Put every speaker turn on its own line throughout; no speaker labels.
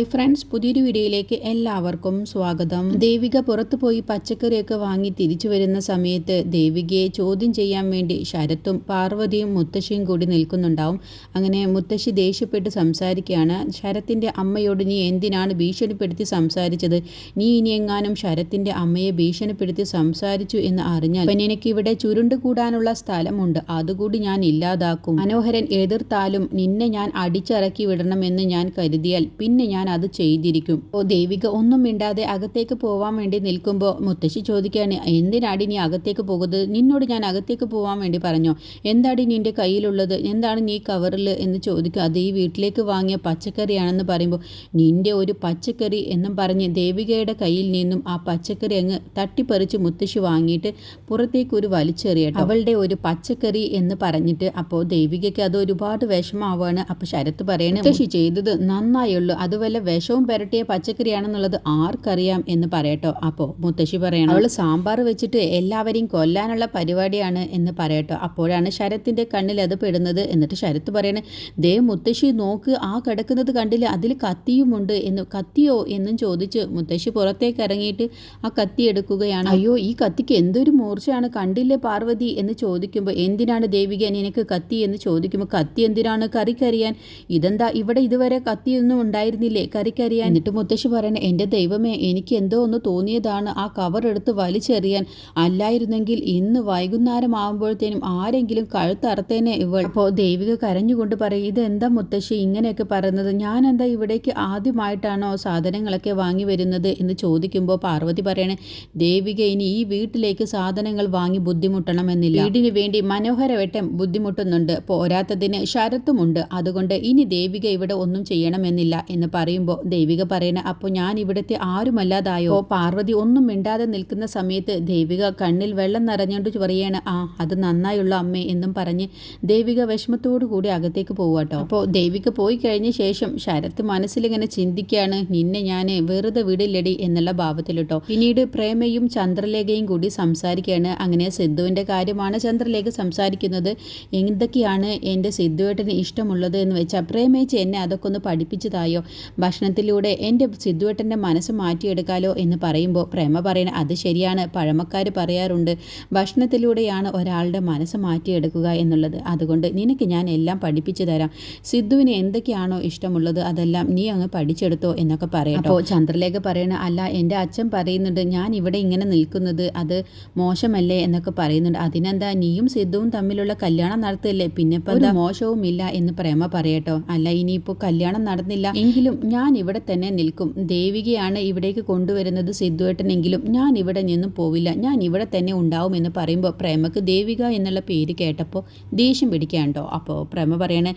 Hi friends പുതിയൊരു വീഡിയോയിലേക്ക് എല്ലാവർക്കും സ്വാഗതം. ദേവിക പുറത്തു പോയി പച്ചക്കറിയൊക്കെ വാങ്ങി തിരിച്ചു വരുന്ന സമയത്ത് ദേവികയെ ചോദ്യം ചെയ്യാൻ വേണ്ടി ശരത്തും പാർവതിയും മുത്തശ്ശിയും കൂടി നിൽക്കുന്നുണ്ടാവും. അങ്ങനെ മുത്തശ്ശി ദേഷ്യപ്പെട്ട് സംസാരിക്കുകയാണ്. ശരത്തിന്റെ അമ്മയോട് നീ എന്തിനാണ് ഭീഷണിപ്പെടുത്തി സംസാരിച്ചത്? നീ ഇനി എങ്ങാനും ശരത്തിന്റെ അമ്മയെ ഭീഷണിപ്പെടുത്തി സംസാരിച്ചു എന്ന് അറിഞ്ഞാൽ പിന്നെ എനിക്കിവിടെ ചുരുണ്ടു കൂടാനുള്ള സ്ഥലമുണ്ട്. അതുകൂടി ഞാൻ ഇല്ലാതാക്കും. മനോഹരൻ എതിർത്താലും നിന്നെ ഞാൻ അടിച്ചിറക്കി വിടണമെന്ന് ഞാൻ കരുതിയാൽ പിന്നെ ഞാൻ അത് ചെയ്തിരിക്കും. ഓ ദേവിക ഒന്നും മിണ്ടാതെ അകത്തേക്ക് പോവാൻ വേണ്ടി നിൽക്കുമ്പോൾ മുത്തശ്ശി ചോദിക്കുകയാണ് എന്തിനാടി നീ അകത്തേക്ക് പോകുന്നത്? നിന്നോട് ഞാൻ അകത്തേക്ക് പോവാൻ വേണ്ടി പറഞ്ഞോ? എന്താടി നിന്റെ കയ്യിലുള്ളത്? എന്താണ് നീ കവറിൽ? എന്ന് ചോദിക്കുക. അത് ഈ വീട്ടിലേക്ക് വാങ്ങിയ പച്ചക്കറിയാണെന്ന് പറയുമ്പോൾ നിന്റെ ഒരു പച്ചക്കറി എന്നും പറഞ്ഞ് ദേവികയുടെ കയ്യിൽ നിന്നും ആ പച്ചക്കറി അങ്ങ് തട്ടിപ്പറിച്ച് മുത്തശ്ശി വാങ്ങിയിട്ട് പുറത്തേക്ക് ഒരു വലിച്ചെറിയ അവളുടെ ഒരു പച്ചക്കറി എന്ന് പറഞ്ഞിട്ട് അപ്പോൾ ദേവികയ്ക്ക് അത് ഒരുപാട് വിഷമാവാണ് അപ്പോൾ ശരത്ത് പറയണേ മുത്തശ്ശി ചെയ്തത് നന്നായുള്ളൂ. അത് വല്ല വിഷവും പുരട്ടിയ പച്ചക്കറിയാണെന്നുള്ളത് ആർക്കറിയാം എന്ന് പറയട്ടോ. അപ്പോൾ മുത്തശ്ശി പറയണം അവൾ സാമ്പാർ വെച്ചിട്ട് എല്ലാവരെയും കൊല്ലാനുള്ള പരിപാടിയാണ് എന്ന് പറയട്ടോ. അപ്പോഴാണ് ശരത്തിന്റെ കണ്ണിൽ അത് പെടുന്നത്. എന്നിട്ട് ശരത്ത് പറയണേ ദേ മുത്തശ്ശി നോക്ക് ആ കിടക്കുന്നത് കണ്ടില്ല അതിൽ കത്തിയുമുണ്ട് എന്ന് കത്തിയോ എന്നും ചോദിച്ച് മുത്തശ്ശി പുറത്തേക്ക് ഇറങ്ങിയിട്ട് ആ കത്തി എടുക്കുകയാണ്. അയ്യോ ഈ കത്തിക്ക് എന്തൊരു മൂർച്ചയാണ് കണ്ടില്ലേ പാർവതി? എന്ന് ചോദിക്കുമ്പോൾ എന്തിനാണ് ദേവിക നിനക്ക് കത്തി? എന്ന് ചോദിക്കുമ്പോൾ കത്തി എന്തിനാണ്? കറിക്കറിയാൻ. ഇതെന്താ ഇവിടെ ഇതുവരെ കത്തിയൊന്നും ഉണ്ടായിരുന്നില്ലേ? കറിക്കരിയാൻ എന്നിട്ട് മുത്തശ്ശി പറയണേ എന്റെ ദൈവമേ എനിക്ക് എന്തോ ഒന്ന് തോന്നിയതാണ്. ആ കവർ എടുത്ത് വലിച്ചെറിയാൻ അല്ലായിരുന്നെങ്കിൽ ഇന്ന് വൈകുന്നേരം ആകുമ്പോഴത്തേനും ആരെങ്കിലും കഴുത്തറുത്തേനെ ഇവൾ. അപ്പോൾ ദേവിക കരഞ്ഞുകൊണ്ട് പറയും ഇതെന്താ മുത്തശ്ശി ഇങ്ങനെയൊക്കെ പറയുന്നത്? ഞാൻ എന്താ ഇവിടേക്ക് ആദ്യമായിട്ടാണോ സാധനങ്ങളൊക്കെ വാങ്ങി വരുന്നത്? എന്ന് ചോദിക്കുമ്പോൾ പാർവതി പറയണേ ദേവിക ഇനി ഈ വീട്ടിലേക്ക് സാധനങ്ങൾ വാങ്ങി ബുദ്ധിമുട്ടണമെന്നില്ല. വീടിന് വേണ്ടി മനോഹരവട്ടം ബുദ്ധിമുട്ടുന്നുണ്ട്. പോരാത്തതിന് ശരത്തുമുണ്ട്. അതുകൊണ്ട് ഇനി ദേവിക ഇവിടെ ഒന്നും ചെയ്യണമെന്നില്ല എന്ന് പറയുമ്പോൾ ദേവിക പറയണ അപ്പോൾ ഞാൻ ഇവിടുത്തെ ആരുമല്ലാതായോ? പാർവതി ഒന്നും മിണ്ടാതെ നിൽക്കുന്ന സമയത്ത് ദേവിക കണ്ണിൽ വെള്ളം നിറഞ്ഞുകൊണ്ട് പറയാണ് ആ അത് നന്നായുള്ള അമ്മേ എന്നും പറഞ്ഞ് ദേവിക വിഷമത്തോടു കൂടി അകത്തേക്ക് പോവാട്ടോ അപ്പോൾ ദേവിക പോയി കഴിഞ്ഞ ശേഷം ശരത്ത് മനസ്സിലിങ്ങനെ ചിന്തിക്കുകയാണ് നിന്നെ ഞാൻ വെറുതെ വിടില്ലടി എന്നുള്ള ഭാവത്തിലിട്ടോ പിന്നീട് പ്രേമയും ചന്ദ്രലേഖയും കൂടി സംസാരിക്കുകയാണ് അങ്ങനെ സിദ്ധുവിന്റെ കാര്യമാണ് ചന്ദ്രലേഖ സംസാരിക്കുന്നത്. എന്തൊക്കെയാണ് എന്റെ സിദ്ധുവേട്ടന് ഇഷ്ടമുള്ളത് എന്ന് വെച്ചാൽ പ്രേമേച്ച് എന്നെ അതൊക്കെ ഒന്ന് പഠിപ്പിച്ചതായോ? ഭക്ഷണത്തിലൂടെ എന്റെ സിദ്ധുവേട്ടന്റെ മനസ്സ് മാറ്റിയെടുക്കാലോ എന്ന് പറയുമ്പോൾ പ്രേമ പറയണ അത് ശരിയാണ് പഴമക്കാർ പറയാറുണ്ട് ഭക്ഷണത്തിലൂടെയാണ് ഒരാളുടെ മനസ്സ് മാറ്റിയെടുക്കുക എന്നുള്ളത്. അതുകൊണ്ട് നിനക്ക് ഞാൻ എല്ലാം പഠിപ്പിച്ചു തരാം. സിദ്ധുവിന് എന്തൊക്കെയാണോ ഇഷ്ടമുള്ളത് അതെല്ലാം നീ അങ്ങ് പഠിച്ചെടുത്തോ എന്നൊക്കെ പറയട്ടോ. അപ്പോൾ ചന്ദ്രലേഖ പറയണ അല്ല എന്റെ അച്ഛൻ പറയുന്നുണ്ട് ഞാൻ ഇവിടെ ഇങ്ങനെ നിൽക്കുന്നത് അത് മോശമല്ലേ? എന്നൊക്കെ പറയുന്നുണ്ട്. അതിനെന്താ നീയും സിദ്ധുവും തമ്മിലുള്ള കല്യാണം നടത്തില്ലേ? പിന്നെ ഇപ്പം ഒരു മോശവുമില്ല എന്ന് പ്രേമ പറയട്ടോ. അല്ല ഇനിയിപ്പോൾ കല്യാണം നടന്നില്ല. എങ്കിലും ഞാൻ ഇവിടെ തന്നെ നിൽക്കും. ദേവികയാണ് ഇവിടേക്ക് കൊണ്ടുവരുന്നത് സിദ്ധുവേട്ടനെങ്കിലും ഞാൻ ഇവിടെ നിന്നും പോവില്ല. ഞാൻ ഇവിടെ തന്നെ ഉണ്ടാവും എന്ന് പറയുമ്പോൾ പ്രേമക്ക് ദേവിക എന്നുള്ള പേര് കേട്ടപ്പോൾ ദേഷ്യം പിടിക്കാണ്ടോ അപ്പോൾ പ്രേമ പറയണേ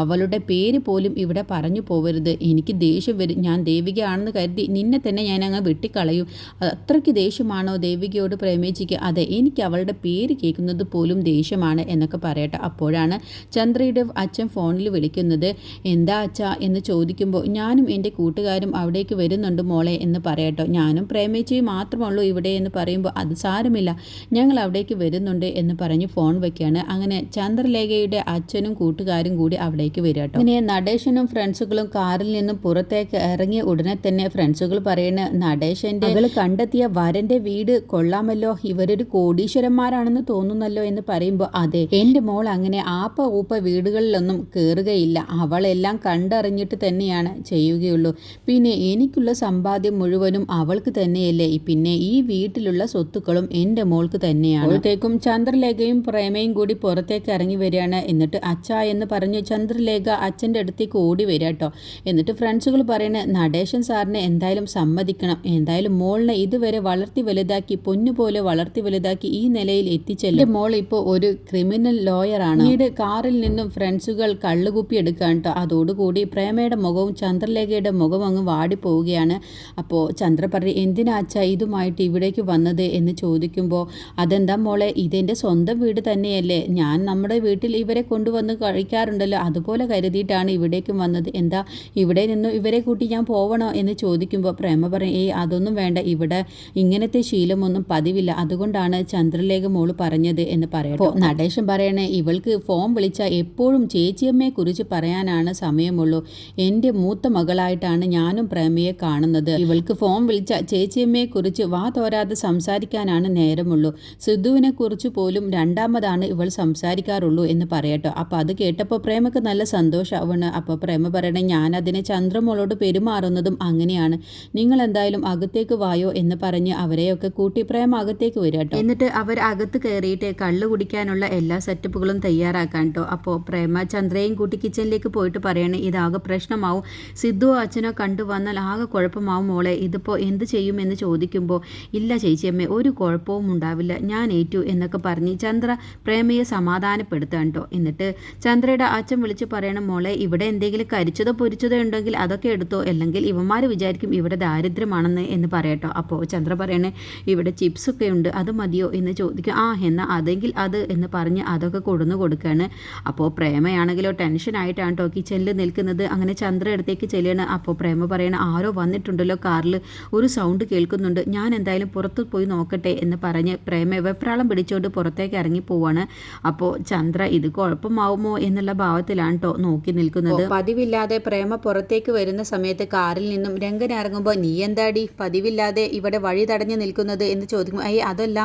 അവളുടെ പേര് പോലും ഇവിടെ പറഞ്ഞു പോവരുത്. എനിക്ക് ദേഷ്യം വരും. ഞാൻ ദേവികയാണെന്ന് കരുതി നിന്നെ തന്നെ ഞാൻ അങ്ങ് വെട്ടിക്കളയും. അത്രയ്ക്ക് ദേഷ്യമാണോ ദേവികയോട് പ്രേമിച്ചിക്ക്? അതെ എനിക്ക് അവളുടെ പേര് കേൾക്കുന്നത് പോലും ദേഷ്യമാണ് എന്നൊക്കെ പറയട്ടെ. അപ്പോഴാണ് ചന്ദ്രയുടെ അച്ഛൻ ഫോണിൽ വിളിക്കുന്നത് എന്താ അച്ഛ? എന്ന് ചോദിക്കുമ്പോൾ ഞാനും എന്റെ കൂട്ടുകാരും അവിടേക്ക് വരുന്നുണ്ട് മോളെ എന്ന് പറയട്ടോ. ഞാനും പ്രേമേച്ചിയും മാത്രമുള്ളൂ ഇവിടെ എന്ന് പറയുമ്പോൾ അത് സാരമില്ല. ഞങ്ങൾ അവിടേക്ക് വരുന്നുണ്ട് എന്ന് പറഞ്ഞ് ഫോൺ വെക്കുകയാണ്. അങ്ങനെ ചന്ദ്രലേഖയുടെ അച്ഛനും കൂട്ടുകാരും കൂടി അവിടേക്ക് വരിക കേട്ടോ. പിന്നെ നടേശനും ഫ്രണ്ട്സുകളും കാറിൽ നിന്നും പുറത്തേക്ക് ഇറങ്ങിയ ഉടനെ തന്നെ ഫ്രണ്ട്സുകൾ പറയുന്ന നടേശന്റെ അവൾ കണ്ടെത്തിയ വരന്റെ വീട് കൊള്ളാമല്ലോ. ഇവരൊരു കോടീശ്വരന്മാരാണെന്ന് തോന്നുന്നല്ലോ എന്ന് പറയുമ്പോൾ അതെ എന്റെ മോൾ അങ്ങനെ ആപ്പ ഊപ്പ വീടുകളിലൊന്നും കയറുകയില്ല അവളെല്ലാം കണ്ടറിഞ്ഞിട്ട് തന്നെയാണ് ചെയ്യുകയുള്ളൂ. പിന്നെ എനിക്കുള്ള സമ്പാദ്യം മുഴുവനും അവൾക്ക് തന്നെയല്ലേ. പിന്നെ ഈ വീട്ടിലുള്ള സ്വത്തുക്കളും എന്റെ മോൾക്ക് തന്നെയാണ്. അപ്പോഴത്തേക്കും ചന്ദ്രലേഖയും പ്രേമയും കൂടി പുറത്തേക്ക് ഇറങ്ങി വരികയാണ്. എന്നിട്ട് അച്ഛ എന്ന് പറഞ്ഞു ചന്ദ്രലേഖ അച്ഛന്റെ അടുത്തേക്ക് ഓടി വരിക കേട്ടോ എന്നിട്ട് ഫ്രണ്ട്സുകൾ പറയണ നടേശൻ സാറിനെ എന്തായാലും സമ്മതിക്കണം. എന്തായാലും മോളിനെ ഇതുവരെ വളർത്തി വലുതാക്കി പൊന്നുപോലെ വളർത്തി വലുതാക്കി ഈ നിലയിൽ എത്തിച്ചല്ലേ. മോൾ ഇപ്പോൾ ഒരു ക്രിമിനൽ ലോയറാണ് പിന്നീട് കാറിൽ നിന്നും ഫ്രണ്ട്സുകൾ കള്ളുകുപ്പി എടുക്കാൻ കേട്ടോ അതോടുകൂടി പ്രേമയുടെ മുഖവും ചന്ദ്രലേഖയുടെ മുഖം അങ്ങ് വാടിപ്പോവുകയാണ്. അപ്പോൾ ചന്ദ്ര പറഞ്ഞു എന്തിനാ അച്ഛ ഇതുമായിട്ട് ഇവിടേക്ക് വന്നത്? എന്ന് ചോദിക്കുമ്പോൾ അതെന്താ മോളെ ഇതെന്റെ സ്വന്തം വീട് തന്നെയല്ലേ. ഞാൻ നമ്മുടെ വീട്ടിൽ ഇവരെ കൊണ്ടുവന്ന് കഴിക്കാറുണ്ടല്ലോ. അതുപോലെ കരുതിയിട്ടാണ് ഇവിടേക്കും വന്നത്. എന്താ ഇവിടെ നിന്നും ഇവരെ കൂട്ടി ഞാൻ പോവണോ? എന്ന് ചോദിക്കുമ്പോൾ പ്രേമ പറയും ഏയ് അതൊന്നും വേണ്ട. ഇവിടെ ഇങ്ങനത്തെ ശീലമൊന്നും പതിവില്ല. അതുകൊണ്ടാണ് ചന്ദ്രലേഖ മോൾ പറഞ്ഞത് എന്ന് പറയട്ടോ. നടേശൻ പറയണേ ഇവൾക്ക് ഫോൺ വിളിച്ചാൽ എപ്പോഴും ചേച്ചിയമ്മയെ കുറിച്ച് പറയാനാണ് സമയമുള്ളൂ. എന്റെ മൂത്ത മകൾ മകളായിട്ടാണ് ഞാനും പ്രേമയെ കാണുന്നത്. ഇവൾക്ക് ഫോൺ വിളിച്ച ചേച്ചിയമ്മയെ കുറിച്ച് വാ തോരാതെ സംസാരിക്കാനാണ് നേരമുള്ളൂ. സിദ്ധുവിനെ കുറിച്ച് പോലും രണ്ടാമതാണ് ഇവൾ സംസാരിക്കാറുള്ളൂ എന്ന് പറയട്ടോ. അപ്പൊ അത് കേട്ടപ്പോൾ പ്രേമക്ക് നല്ല സന്തോഷമാവാണ് അപ്പോൾ പ്രേമ പറയണേ ഞാൻ അതിനെ ചന്ദ്രമോളോട് പെരുമാറുന്നതും അങ്ങനെയാണ്. നിങ്ങൾ എന്തായാലും അകത്തേക്ക് വായോ എന്ന് പറഞ്ഞ് അവരെയൊക്കെ കൂട്ടി പ്രേമ അകത്തേക്ക് വരാട്ടോ എന്നിട്ട് അവർ അകത്ത് കയറിയിട്ട് കള്ള് കുടിക്കാനുള്ള എല്ലാ സെറ്റപ്പുകളും തയ്യാറാക്കാൻ കേട്ടോ അപ്പോൾ പ്രേമ ചന്ദ്രയും കൂട്ടി കിച്ചണിലേക്ക് പോയിട്ട് പറയണേ ഇതാകെ പ്രശ്നമാവും. സിദ്ധു അച്ഛനോ കണ്ടു വന്നാൽ ആകെ കുഴപ്പമാവും മോളെ. ഇതിപ്പോൾ എന്ത് ചെയ്യുമെന്ന് ചോദിക്കുമ്പോൾ ഇല്ല ചേച്ചിയമ്മേ ഒരു കുഴപ്പവും ഉണ്ടാവില്ല. ഞാൻ ഏറ്റു എന്നൊക്കെ പറഞ്ഞ് ചന്ദ്ര പ്രേമയെ സമാധാനപ്പെടുത്താൻ കേട്ടോ എന്നിട്ട് ചന്ദ്രയുടെ അച്ഛൻ വിളിച്ച് പറയണം മോളെ ഇവിടെ എന്തെങ്കിലും കരിച്ചതോ പൊരിച്ചതോ ഉണ്ടെങ്കിൽ അതൊക്കെ എടുത്തോ. അല്ലെങ്കിൽ ഇവന്മാർ വിചാരിക്കും ഇവിടെ ദാരിദ്ര്യമാണെന്ന് എന്ന് പറയട്ടോ. അപ്പോൾ ചന്ദ്ര പറയണേ ഇവിടെ ചിപ്സൊക്കെ ഉണ്ട് അത് മതിയോ? എന്ന് ചോദിക്കും. ആ എന്നാൽ അതെങ്കിൽ അത് എന്ന് പറഞ്ഞ് അതൊക്കെ കൊടുന്നു കൊടുക്കുകയാണ് അപ്പോൾ പ്രേമയാണെങ്കിലോ ടെൻഷനായിട്ടാണ് കേട്ടോ കിച്ചണിൽ നിൽക്കുന്നത്. അങ്ങനെ ചന്ദ്ര അടുത്തേക്ക് ചെല്ലുകയാണ് അപ്പോൾ പ്രേമ പറയണ ആരോ വന്നിട്ടുണ്ടല്ലോ കാറിൽ ഒരു സൗണ്ട് കേൾക്കുന്നുണ്ട്. ഞാൻ എന്തായാലും പുറത്ത് പോയി നോക്കട്ടെ എന്ന് പറഞ്ഞ് പ്രേമ വെപ്രാളം പിടിച്ചുകൊണ്ട് പുറത്തേക്ക് ഇറങ്ങി പോവാണ്. അപ്പോൾ ചന്ദ്ര ഇത് കുഴപ്പമാവുമോ? എന്നുള്ള ഭാവത്തിലാണ് കേട്ടോ നോക്കി നിൽക്കുന്നത്. പതിവില്ലാതെ പ്രേമ പുറത്തേക്ക് വരുന്ന സമയത്ത് കാറിൽ നിന്നും രംഗൻ ഇറങ്ങുമ്പോൾ നീ എന്താടി? പതിവില്ലാതെ ഇവിടെ വഴി തടഞ്ഞു നിൽക്കുന്നത്? എന്ന് ചോദിക്കും അയ്യ അതല്ല.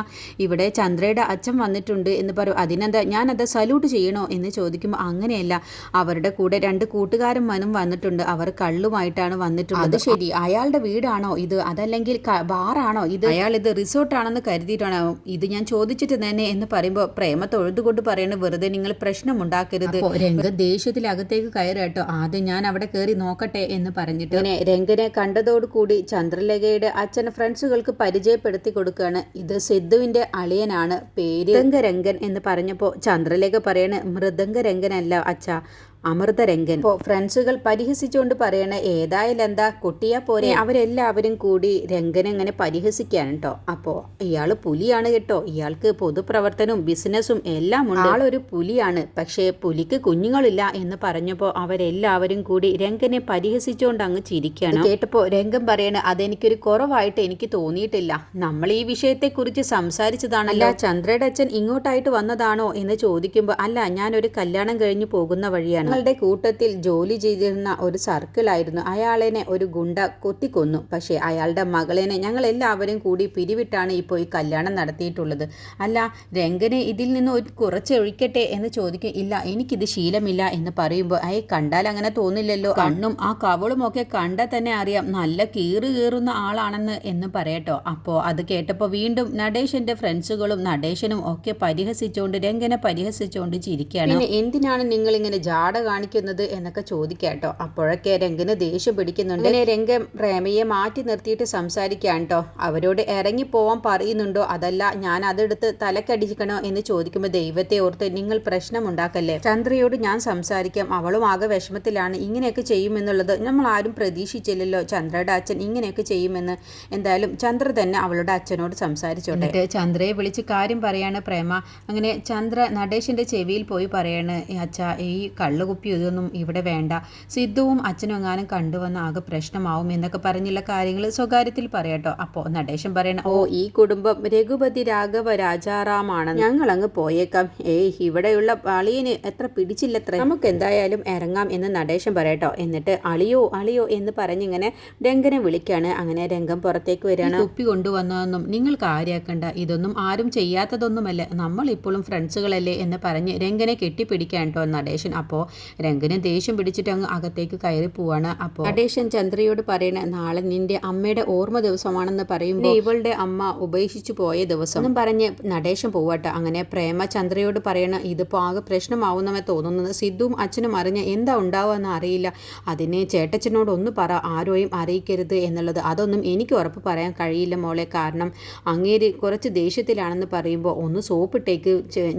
ഇവിടെ ചന്ദ്രയുടെ അച്ഛൻ വന്നിട്ടുണ്ട്. എന്ന് പറയും. അതിനെന്താ? ഞാനത് സല്യൂട്ട് ചെയ്യണോ? എന്ന് ചോദിക്കുമ്പോൾ അങ്ങനെയല്ല. അവരുടെ കൂടെ രണ്ട് കൂട്ടുകാരന്മാരും വന്നിട്ടുണ്ട്. അവർ കള്ളുമായിട്ടാണ് വന്നിട്ടുള്ളത്. അത് ശരി. അയാളുടെ വീടാണോ ഇത്? അതല്ലെങ്കിൽ ബാറാണോ ഇത്? അയാൾ ഇത് റിസോർട്ടാണെന്ന് കരുതിയിട്ടാണോ ഇത് ഞാൻ ചോദിച്ചിട്ട് തന്നെ എന്ന് പറയുമ്പോൾ പ്രേമ തൊഴുതുകൊണ്ട് പറയണ വെറുതെ നിങ്ങൾ പ്രശ്നമുണ്ടാക്കരുത് രംഗ ദേഷ്യത്തിൽ അകത്തേക്ക് കയറി കേട്ടോ. ആദ്യം ഞാൻ അവിടെ കയറി നോക്കട്ടെ എന്ന് പറഞ്ഞിട്ട് അങ്ങനെ രംഗനെ കണ്ടതോടുകൂടി ചന്ദ്രലേഖയുടെ അച്ഛൻ ഫ്രണ്ട്സുകൾക്ക് പരിചയപ്പെടുത്തി കൊടുക്കുകയാണ്. ഇത് സിദ്ധുവിന്റെ അളിയനാണ്. പേര് രംഗരംഗൻ എന്ന് പറഞ്ഞപ്പോൾ ചന്ദ്രലേഖ പറയണ മൃദംഗരംഗനല്ല അച്ഛ അമൃതരംഗൻ. ഫ്രണ്ട്സുകൾ പരിഹസിച്ചുകൊണ്ട് പറയണ ഏതായാലും എന്താ കുട്ടിയാ പോരെ. അവരെല്ലാവരും കൂടി രംഗനെ ഇങ്ങനെ പരിഹസിക്കാൻ കേട്ടോ. അപ്പോൾ ഇയാൾ പുലിയാണ് കേട്ടോ. ഇയാൾക്ക് പൊതുപ്രവർത്തനവും ബിസിനസ്സും എല്ലാം ഉണ്ട്. ആളൊരു പുലിയാണ്. പക്ഷേ പുലിക്ക് കുഞ്ഞുങ്ങളില്ല എന്ന് പറഞ്ഞപ്പോൾ അവരെല്ലാവരും കൂടി രംഗനെ പരിഹസിച്ചുകൊണ്ട് അങ്ങ് ചിരിക്കുകയാണ് കേട്ടപ്പോൾ രംഗൻ പറയണ അതെനിക്കൊരു കുറവായിട്ട് എനിക്ക് തോന്നിയിട്ടില്ല. നമ്മൾ ഈ വിഷയത്തെക്കുറിച്ച് സംസാരിച്ചതാണല്ലോ. ചന്ദ്രയുടെ അച്ഛൻ ഇങ്ങോട്ടായിട്ട് വന്നതാണോ എന്ന് ചോദിക്കുമ്പോൾ അല്ല ഞാനൊരു കല്യാണം കഴിഞ്ഞ് പോകുന്ന വഴിയാണ്. ഞങ്ങളുടെ കൂട്ടത്തിൽ ജോലി ചെയ്തിരുന്ന ഒരു സർക്കിളായിരുന്നു. അയാളെനെ ഒരു ഗുണ്ട കൊത്തിക്കൊന്നു. പക്ഷേ അയാളുടെ മകളേനെ ഞങ്ങൾ എല്ലാവരും കൂടി പിരിവിട്ടാണ് ഇപ്പോൾ ഈ കല്യാണം നടത്തിയിട്ടുള്ളത്. അല്ല രംഗനെ ഇതിൽ നിന്ന് ഒരു കുറച്ച് ഒഴിക്കട്ടെ എന്ന് ചോദിക്കും ഇല്ല എനിക്കിത് ശീലമില്ല എന്ന് പറയുമ്പോൾ അയ കണ്ടാൽ അങ്ങനെ തോന്നില്ലല്ലോ. കണ്ണും ആ കവളും ഒക്കെ കണ്ടാൽ തന്നെ അറിയാം. നല്ല കീറ് കീറുന്ന ആളാണെന്ന് എന്ന് പറയട്ടോ. അപ്പോൾ അത് കേട്ടപ്പോൾ വീണ്ടും നടേശന്റെ ഫ്രണ്ട്സുകളും നടേശനും ഒക്കെ പരിഹസിച്ചുകൊണ്ട് രംഗനെ പരിഹസിച്ചുകൊണ്ട് ചിരിക്കുകയാണ്. പിന്നെ എന്തിനാണ് നിങ്ങൾ ഇങ്ങനെ ജാട കാണിക്കുന്നത് എന്നൊക്കെ ചോദിക്കാട്ടോ അപ്പോഴൊക്കെ രംഗന് ദേഷ്യം പിടിക്കുന്നുണ്ട്. അങ്ങനെ രംഗം പ്രേമയെ മാറ്റി നിർത്തിയിട്ട് സംസാരിക്കാൻ കേട്ടോ. അവരോട് ഇറങ്ങി പോവാൻ പറയുന്നുണ്ടോ? അതല്ല ഞാൻ അതെടുത്ത് തലക്കടിക്കണോ എന്ന് ചോദിക്കുമ്പോൾ ദൈവത്തെ ഓർത്ത് നിങ്ങൾ പ്രശ്നമുണ്ടാക്കല്ലേ? ചന്ദ്രയോട് ഞാൻ സംസാരിക്കാം. അവളും ആകെ വിഷമത്തിലാണ്. ഇങ്ങനെയൊക്കെ ചെയ്യുമെന്നുള്ളത് നമ്മൾ ആരും പ്രതീക്ഷിച്ചില്ലല്ലോ. ചന്ദ്രയുടെ അച്ഛൻ ഇങ്ങനെയൊക്കെ ചെയ്യുമെന്ന്. എന്തായാലും ചന്ദ്ര തന്നെ അവളുടെ അച്ഛനോട് സംസാരിച്ചോട്ടെ. ചന്ദ്രയെ വിളിച്ച് കാര്യം പറയാണ് പ്രേമ. അങ്ങനെ ചന്ദ്ര നടേശിന്റെ ചെവിയിൽ പോയി പറയാണ് അച്ഛ ഈ കള്ളുകുപ്പി ഇതൊന്നും ഇവിടെ വേണ്ട. സിദ്ധുവും അച്ഛനും എങ്ങാനും കണ്ടുവന്ന ആകെ പ്രശ്നമാവും എന്നൊക്കെ പറഞ്ഞുള്ള കാര്യങ്ങൾ സ്വകാര്യത്തിൽ പറയട്ടോ അപ്പോൾ നടേശൻ പറയണ ഓ ഈ കുടുംബം രഘുപതി രാഘവ രാജാറാമാണ് ഞങ്ങൾ അങ്ങ് പോയേക്കാം. ഏയ് ഇവിടെയുള്ള അളിയന് എത്ര പിടിച്ചില്ലത്ര. നമുക്ക് എന്തായാലും ഇറങ്ങാം എന്ന് നടേശൻ പറയട്ടോ എന്നിട്ട് അളിയോ അളിയോ എന്ന് പറഞ്ഞിങ്ങനെ രംഗനെ വിളിക്കാണ്. അങ്ങനെ രംഗം പുറത്തേക്ക് വരികയാണ് കുപ്പി കൊണ്ടുവന്നതെന്നും നിങ്ങൾ കാര്യാക്കണ്ട ഇതൊന്നും ആരും ചെയ്യാത്തതൊന്നുമല്ല. നമ്മൾ ഇപ്പോഴും ഫ്രണ്ട്സുകളല്ലേ എന്ന് പറഞ്ഞ് രംഗനെ കെട്ടിപ്പിടിക്കാൻ കേട്ടോ നടേശൻ. അപ്പോൾ രംഗനെ ദേഷ്യം പിടിച്ചിട്ട് അങ്ങ് അകത്തേക്ക് കയറി പോവാണ്. അപ്പോൾ നടേശൻ ചന്ദ്രയോട് പറയണ നാളെ നിന്റെ അമ്മയുടെ ഓർമ്മ ദിവസമാണെന്ന് പറയുമ്പോൾ ഇവളുടെ അമ്മ ഉപേക്ഷിച്ചു പോയ ദിവസം. എന്നും പറഞ്ഞ് നടേശൻ പോവാട്ട. അങ്ങനെ പ്രേമ ചന്ദ്രയോട് പറയണ ഇതിപ്പോൾ ആകെ പ്രശ്നമാവുന്നവ തോന്നുന്നത് സിദ്ധുവും അച്ഛനും അറിഞ്ഞ എന്താ ഉണ്ടാവുക അറിയില്ല. അതിനെ ചേട്ടച്ചനോട് ഒന്ന് പറ ആരോയും അറിയിക്കരുത് എന്നുള്ളത്. അതൊന്നും എനിക്ക് ഉറപ്പ് പറയാൻ കഴിയില്ല മോളെ. കാരണം അങ്ങേര് കുറച്ച് ദേഷ്യത്തിലാണെന്ന് പറയുമ്പോൾ ഒന്ന് സോപ്പിട്ടേക്ക്.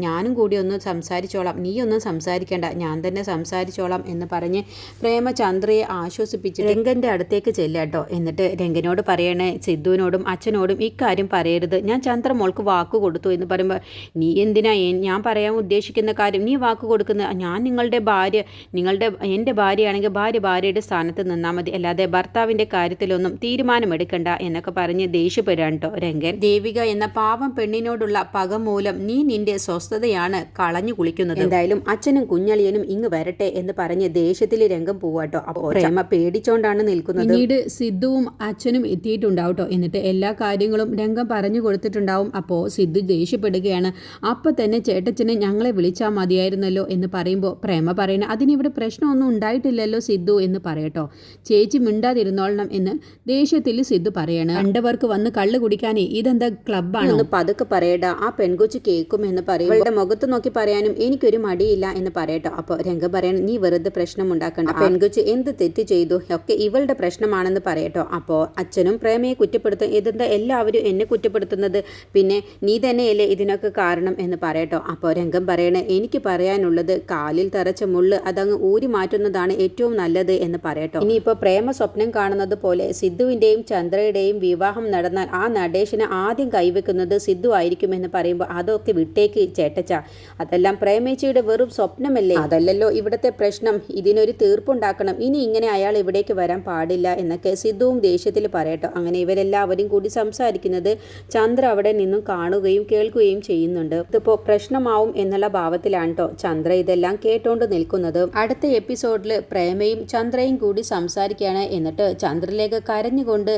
ഞാനും കൂടി ഒന്ന് സംസാരിച്ചോളാം. നീ ഒന്നും സംസാരിക്കേണ്ട. ഞാൻ തന്നെ സംസാരിച്ചോളാം എന്ന് പറഞ്ഞ് പ്രേമചന്ദ്രയെ ആശ്വസിപ്പിച്ച് രംഗന്റെ അടുത്തേക്ക് ചെല്ലാട്ടോ എന്നിട്ട് രംഗനോട് പറയണേ സിദ്ധുവിനോടും അച്ഛനോടും ഇക്കാര്യം പറയരുത്. ഞാൻ ചന്ദ്ര മോൾക്ക് വാക്ക് കൊടുത്തു എന്ന് പറയുമ്പോൾ നീ എന്തിനാ ഞാൻ പറയാൻ ഉദ്ദേശിക്കുന്ന കാര്യം നീ വാക്ക് കൊടുക്കുന്ന? ഞാൻ നിങ്ങളുടെ ഭാര്യ നിങ്ങളുടെ എന്റെ ഭാര്യയാണെങ്കിൽ ഭാര്യ ഭാര്യയുടെ സ്ഥാനത്ത് നിന്നാൽ മതി. അല്ലാതെ ഭർത്താവിന്റെ കാര്യത്തിലൊന്നും തീരുമാനമെടുക്കണ്ട എന്നൊക്കെ പറഞ്ഞ് ദേഷ്യപ്പെടാൻ കേട്ടോ രംഗൻ. ദേവിക എന്ന പാവം പെണ്ണിനോടുള്ള പക മൂലം നീ നിന്റെ സ്വസ്ഥതയാണ് കളഞ്ഞു കുളിക്കുന്നത്. എന്തായാലും അച്ഛനും കുഞ്ഞളിയനും ഇങ്ങ് വരട്ടെ എന്ന് പറഞ്ഞ് ദേഷ്യത്തിൽ രംഗം പോവാട്ടോ. അപ്പോൾ പ്രേമ പേടിച്ചോണ്ടാണ് നിൽക്കുന്നത്.
പിന്നീട് സിദ്ധുവും അച്ഛനും എത്തിയിട്ടുണ്ടാവട്ടോ. എന്നിട്ട് എല്ലാ കാര്യങ്ങളും രംഗം പറഞ്ഞു കൊടുത്തിട്ടുണ്ടാവും. അപ്പോൾ സിദ്ധു ദേഷ്യപ്പെടുകയാണ്. അപ്പോൾ തന്നെ ചേട്ടച്ചനെ ഞങ്ങളെ വിളിച്ചാൽ മതിയായിരുന്നല്ലോ എന്ന് പറയുമ്പോൾ പ്രേമ പറയണ അതിനിവിടെ പ്രശ്നമൊന്നും ഉണ്ടായിട്ടില്ലല്ലോ സിദ്ധു എന്ന് പറയട്ടോ. ചേച്ചി മിണ്ടാതിരുന്നോളണം എന്ന് ദേഷ്യത്തിൽ സിദ്ധു പറയാണ്. കണ്ടവർക്ക് വന്ന് കള്ള് കുടിക്കാനേ ഇതെന്താ ക്ലബ്ബാണ്?
എന്ന് പതുക്കെ പറയടാ ആ പെൺകൊച്ചു കേൾക്കും എന്ന് പറയും മുഖത്ത് നോക്കി പറയാനും എനിക്കൊരു മടിയില്ല എന്ന് പറയട്ടോ. അപ്പോൾ രംഗം പറയണം നീ വെറുതെ പ്രശ്നം ഉണ്ടാക്കണ്ട. പെൺകുച്ച് എന്ത് തെറ്റ് ചെയ്തു? ഒക്കെ ഇവളുടെ പ്രശ്നമാണെന്ന് പറയട്ടോ. അപ്പോൾ അച്ഛനും പ്രേമയെ കുറ്റപ്പെടുത്തും. ഇതെന്താ എല്ലാവരും എന്നെ കുറ്റപ്പെടുത്തുന്നത്? പിന്നെ നീ തന്നെയല്ലേ ഇതിനൊക്കെ കാരണം? എന്ന് പറയട്ടോ. അപ്പോൾ രംഗം പറയണേ എനിക്ക് പറയാനുള്ളത് കാലിൽ തറച്ച മുള്ള് അതങ്ങ് ഊരി മാറ്റുന്നതാണ് ഏറ്റവും നല്ലത് എന്ന് പറയട്ടോ. ഇനിയിപ്പോൾ പ്രേമ സ്വപ്നം കാണുന്നത് പോലെ സിദ്ധുവിന്റെയും ചന്ദ്രയുടെയും വിവാഹം നടന്നാൽ ആ നടേശന് ആദ്യം കൈവെക്കുന്നത് സിദ്ധു ആയിരിക്കും എന്ന് പറയുമ്പോൾ അതൊക്കെ വിട്ടേക്ക് ചേട്ടച്ച. അതെല്ലാം പ്രേമേച്ചിയുടെ വെറും സ്വപ്നമല്ലേ? അതല്ലല്ലോ ഇവിടുത്തെ പ്രശ്നം ഇതിനൊരു തീർപ്പുണ്ടാക്കണം. ഇനി ഇങ്ങനെ അയാൾ ഇവിടേക്ക് വരാൻ പാടില്ല എന്നൊക്കെ സിദ്ധുവും ദേഷ്യത്തിൽ പറയട്ടോ. അങ്ങനെ ഇവരെല്ലാവരും കൂടി സംസാരിക്കുന്നത് ചന്ദ്ര അവിടെ നിന്നും കാണുകയും കേൾക്കുകയും ചെയ്യുന്നുണ്ട്. ഇതിപ്പോൾ പ്രശ്നമാവും എന്നുള്ള ഭാവത്തിലാണ് കേട്ടോ ചന്ദ്ര ഇതെല്ലാം കേട്ടോണ്ട് നിൽക്കുന്നത്. അടുത്ത എപ്പിസോഡിൽ പ്രേമയും ചന്ദ്രയും കൂടി സംസാരിക്കുകയാണ് എന്നിട്ട് ചന്ദ്രലേഖ കരഞ്ഞുകൊണ്ട്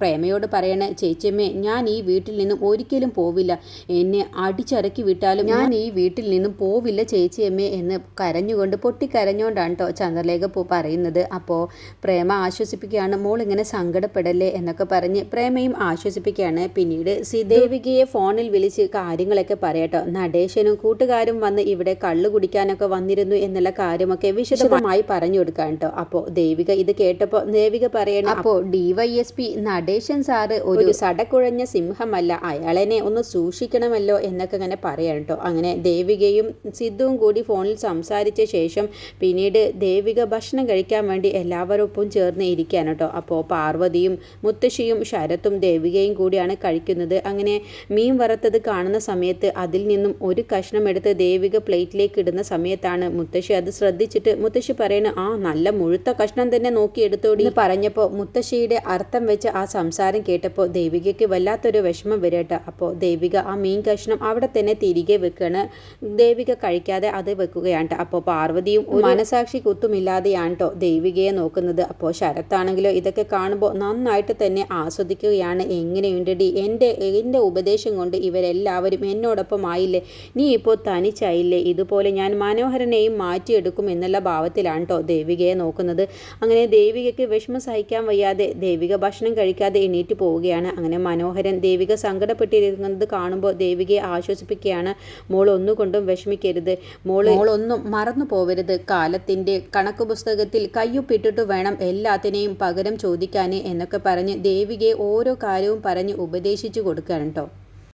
പ്രേമയോട് പറയണ ചേച്ചിയമ്മേ ഞാൻ ഈ വീട്ടിൽ നിന്നും ഒരിക്കലും പോവില്ല. എന്നെ അടിച്ചറക്കി വിട്ടാലും ഞാൻ ഈ വീട്ടിൽ നിന്നും പോവില്ല ചേച്ചിയമ്മേ എന്ന് കരഞ്ഞുകൊണ്ട് പൊട്ടിക്കരഞ്ഞുകൊണ്ടാണ് കേട്ടോ ചന്ദ്രലേഖ പൂ പറയുന്നത്. അപ്പോൾ പ്രേമ ആശ്വസിപ്പിക്കുകയാണ് മോൾ ഇങ്ങനെ സങ്കടപ്പെടല്ലേ എന്നൊക്കെ പറഞ്ഞ് പ്രേമയും ആശ്വസിപ്പിക്കുകയാണ്. പിന്നീട് ശ്രീദേവികയെ ഫോണിൽ വിളിച്ച് കാര്യങ്ങളൊക്കെ പറയട്ടോ നടേശനും കൂട്ടുകാരും വന്ന് ഇവിടെ കള്ളു കുടിക്കാനൊക്കെ വന്നിരുന്നു എന്നുള്ള കാര്യമൊക്കെ വിശദമായി പറഞ്ഞു കൊടുക്കാൻ കേട്ടോ അപ്പോൾ ദേവിക ഇത് കേട്ടപ്പോൾ ദേവിക പറയണം അപ്പോൾ ഡിവൈഎസ്പി നടേശൻ സാറ് ഒരു സടക്കുഴഞ്ഞ സിംഹമല്ല. അയാളെന്നെ ഒന്ന് സൂക്ഷിക്കണമല്ലോ എന്നൊക്കെ ഇങ്ങനെ പറയാം കേട്ടോ അങ്ങനെ ദേവികയും സിദ്ധുവും കൂടി ഫോണിൽ സംസാരിച്ച ശേഷം പിന്നീട് ദേവിക ഭക്ഷണം കഴിക്കാൻ വേണ്ടി എല്ലാവരൊപ്പം ചേർന്ന് ഇരിക്കുകയാണ് കേട്ടോ. അപ്പോൾ പാർവതിയും മുത്തശ്ശിയും ശരത്തും ദേവികയും കൂടിയാണ് കഴിക്കുന്നത്. അങ്ങനെ മീൻ വറുത്തത് കാണുന്ന സമയത്ത് അതിൽ നിന്നും ഒരു കഷ്ണം എടുത്ത് ദേവിക പ്ലേറ്റിലേക്ക് ഇടുന്ന സമയത്താണ് മുത്തശ്ശി അത് ശ്രദ്ധിച്ചിട്ട് മുത്തശ്ശി പറയണ ആ നല്ല മുഴുത്ത കഷ്ണം തന്നെ നോക്കി എടുത്തോടി. എന്ന് പറഞ്ഞപ്പോൾ മുത്തശ്ശിയുടെ അർത്ഥം വെച്ച് ആ സംസാരം കേട്ടപ്പോൾ ദേവികയ്ക്ക് വല്ലാത്തൊരു വിഷമം വരട്ടെ അപ്പോൾ ദേവിക ആ മീൻ കഷ്ണം അവിടെ തന്നെ തിരികെ വെക്കുകയാണ് ദേവിക കഴിക്കാതെ അത് വെക്കുകയാണ് അപ്പോൾ അപ്പോൾ പാർവതിയും ഒരു മനസാക്ഷി കുത്തുമില്ലാതെയാണ് കേട്ടോ ദൈവികയെ നോക്കുന്നത്. അപ്പോൾ ശരത്താണെങ്കിലോ ഇതൊക്കെ കാണുമ്പോൾ നന്നായിട്ട് തന്നെ ആസ്വദിക്കുകയാണ്. എങ്ങനെയുണ്ടടി? എന്റെ എന്റെ ഉപദേശം കൊണ്ട് ഇവരെല്ലാവരും എന്നോടൊപ്പം ആയില്ലേ? നീ ഇപ്പോൾ തനിച്ചായില്ലേ? ഇതുപോലെ ഞാൻ മനോഹരനെയും മാറ്റിയെടുക്കും എന്നുള്ള ഭാവത്തിലാണ് കേട്ടോ ദേവികയെ നോക്കുന്നത്. അങ്ങനെ ദേവികയ്ക്ക് വിഷമം സഹിക്കാൻ വയ്യാതെ ദേവിക ഭക്ഷണം കഴിക്കാതെ എണീറ്റ് പോവുകയാണ്. അങ്ങനെ മനോഹരൻ ദേവിക സങ്കടപ്പെട്ടിരിക്കുന്നത് കാണുമ്പോൾ ദേവികയെ ആശ്വസിപ്പിക്കുകയാണ്. മോൾ ഒന്നുകൊണ്ടും വിഷമിക്കരുത്. മോൾ മോളൊന്നും മറന്നു പോവരുത്. കാലത്തിന്റെ കണക്ക് പുസ്തകത്തിൽ കയ്യൊപ്പിട്ടിട്ട് വേണം എല്ലാത്തിനെയും പകരം ചോദിക്കാൻ എന്നൊക്കെ പറഞ്ഞ് ദേവികയെ ഓരോ കാര്യവും പറഞ്ഞ് ഉപദേശിച്ചു കൊടുക്കണം കേട്ടോ